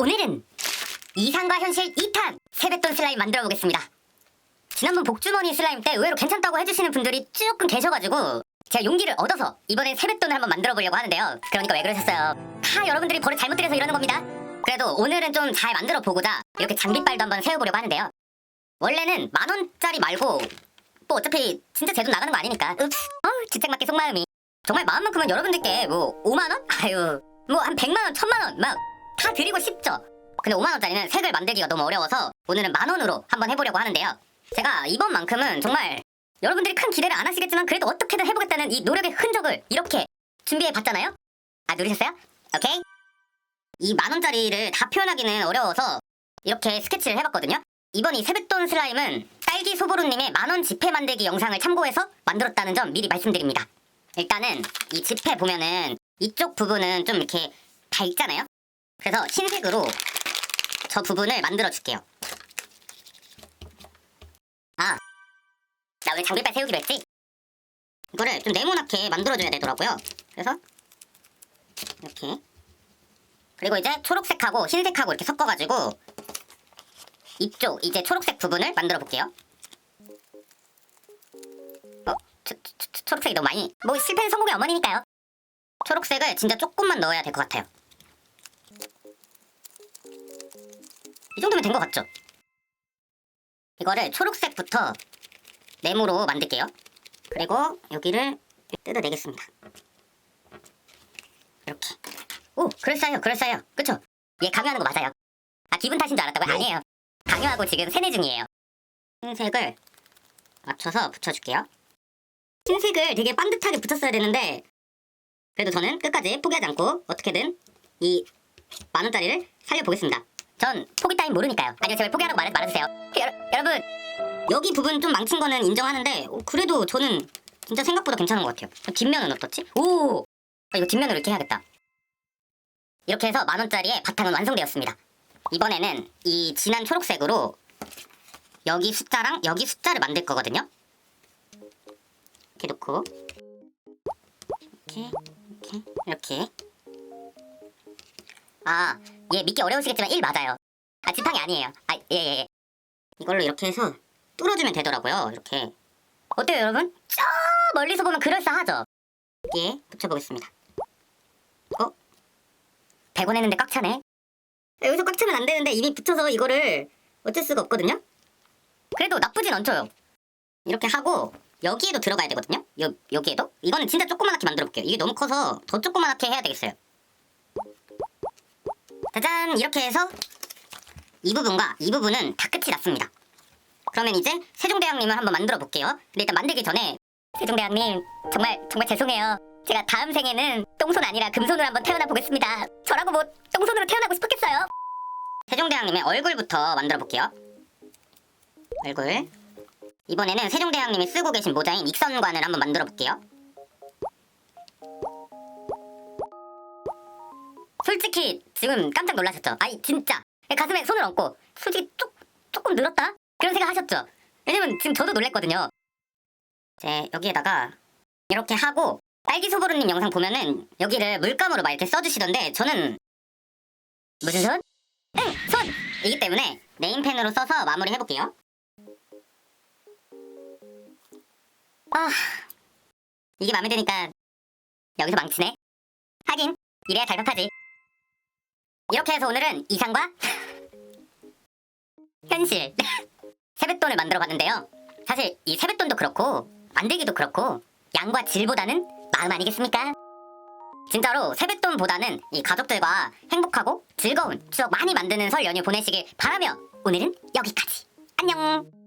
오늘은 이상과 현실 2탄 세뱃돈 슬라임 만들어 보겠습니다. 지난번 복주머니 슬라임 때 의외로 괜찮다고 해주시는 분들이 조금 계셔가지고 제가 용기를 얻어서 이번엔 세뱃돈을 한번 만들어 보려고 하는데요. 그러니까 왜 그러셨어요? 다 여러분들이 버릇 잘못 들여서 이러는 겁니다. 그래도 오늘은 좀 잘 만들어 보고자 이렇게 장비빨도 한번 세워보려고 하는데요. 원래는 만 원짜리 말고 뭐 어차피 진짜 제 돈 나가는 거 아니니까 읍스 어우 지책맞게 속마음이 정말 마음만큼은 여러분들께 뭐 5만 원? 아유 뭐 한 100만 원, 1000만 원 막 다 드리고 싶죠. 근데 5만 원짜리는 색을 만들기가 너무 어려워서 오늘은 만 원으로 한번 해보려고 하는데요. 제가 이번만큼은 정말 여러분들이 큰 기대를 안 하시겠지만 그래도 어떻게든 해보겠다는 이 노력의 흔적을 이렇게 준비해 봤잖아요. 아 누르셨어요? 오케이. 이 만 원짜리를 다 표현하기는 어려워서 이렇게 스케치를 해봤거든요. 이번 이 세뱃돈 슬라임은 딸기 소보루님의 만원 지폐 만들기 영상을 참고해서 만들었다는 점 미리 말씀드립니다. 일단은 이 지폐 보면은 이쪽 부분은 좀 이렇게 밝잖아요. 그래서 흰색으로 저 부분을 만들어 줄게요. 아, 나왜 장비빨 세우기로 했지? 이거를 좀 네모나게 만들어줘야 되더라고요. 그래서 이렇게 그리고 이제 초록색하고 흰색하고 이렇게 섞어가지고 이쪽 이제 초록색 부분을 만들어 볼게요. 어, 초, 초, 초, 초록색이 너무 많이. 뭐 실패는 성공의 어머니니까요. 초록색을 진짜 조금만 넣어야 될 것 같아요. 이 정도면 된 것 같죠? 이거를 초록색부터 네모로 만들게요. 그리고 여기를 뜯어내겠습니다. 이렇게. 오, 그럴싸해요, 그럴싸해요. 그쵸? 얘 강요하는 거 맞아요. 아, 기분 탓인 줄 알았다고요? 아니에요. 강요하고 지금 세뇌 중이에요. 흰색을 맞춰서 붙여줄게요. 흰색을 되게 반듯하게 붙였어야 되는데 그래도 저는 끝까지 포기하지 않고 어떻게든 이 만원짜리를 살려보겠습니다. 전 포기 따윈 모르니까요. 아니요, 제발 포기하라고 말, 말해주세요. 여, 여러분, 여기 부분 좀 망친 거는 인정하는데 어, 그래도 저는 진짜 생각보다 괜찮은 것 같아요. 뒷면은 어떻지? 오! 아, 이거 뒷면으로 이렇게 해야겠다. 이렇게 해서 만원짜리의 바탕은 완성되었습니다. 이번에는 이 진한 초록색으로 여기 숫자랑 여기 숫자를 만들 거거든요. 이렇게 놓고 이렇게 이렇게 이렇게 아, 얘 믿기 어려우시겠지만 1 맞아요. 아, 지팡이 아니에요. 아, 예, 예, 예. 이걸로 이렇게 해서 뚫어주면 되더라고요. 이렇게. 어때요, 여러분? 저 멀리서 보면 그럴싸하죠? 예, 붙여보겠습니다. 어? 100원 했는데 꽉 차네. 여기서 꽉 차면 안 되는데 이미 붙여서 이거를 어쩔 수가 없거든요? 그래도 나쁘진 않죠. 이렇게 하고 여기에도 들어가야 되거든요? 여, 여기에도? 이거는 진짜 조그맣게 만들어 볼게요. 이게 너무 커서 더 조그맣게 해야 되겠어요. 짜잔! 이렇게 해서 이 부분과 이 부분은 다 끝이 났습니다. 그러면 이제 세종대왕님을 한번 만들어 볼게요. 근데 일단 만들기 전에 세종대왕님 정말 정말 죄송해요. 제가 다음 생에는 똥손 아니라 금손으로 한번 태어나 보겠습니다. 저라고 뭐 똥손으로 태어나고 싶었겠어요? 세종대왕님의 얼굴부터 만들어 볼게요. 얼굴. 이번에는 세종대왕님이 쓰고 계신 모자인 익선관을 한번 만들어 볼게요. 솔직히 지금 깜짝 놀라셨죠? 아니 진짜 가슴에 손을 얹고 솔직히 조, 조금 늘었다? 그런 생각 하셨죠? 왜냐면 지금 저도 놀랬거든요. 이제 여기에다가 이렇게 하고 딸기 소보루님 영상 보면은 여기를 물감으로 막 이렇게 써주시던데 저는 무슨 손? 응, 손! 이기 때문에 네임펜으로 써서 마무리 해볼게요. 아, 이게 마음에 드니까 여기서 망치네. 하긴 이래야 달벽하지. 이렇게 해서 오늘은 이상과 현실 세뱃돈을 만들어 봤는데요. 사실 이 세뱃돈도 그렇고 만들기도 그렇고 양과 질보다는 마음 아니겠습니까? 진짜로 세뱃돈보다는 이 가족들과 행복하고 즐거운 추억 많이 만드는 설 연휴 보내시길 바라며 오늘은 여기까지. 안녕.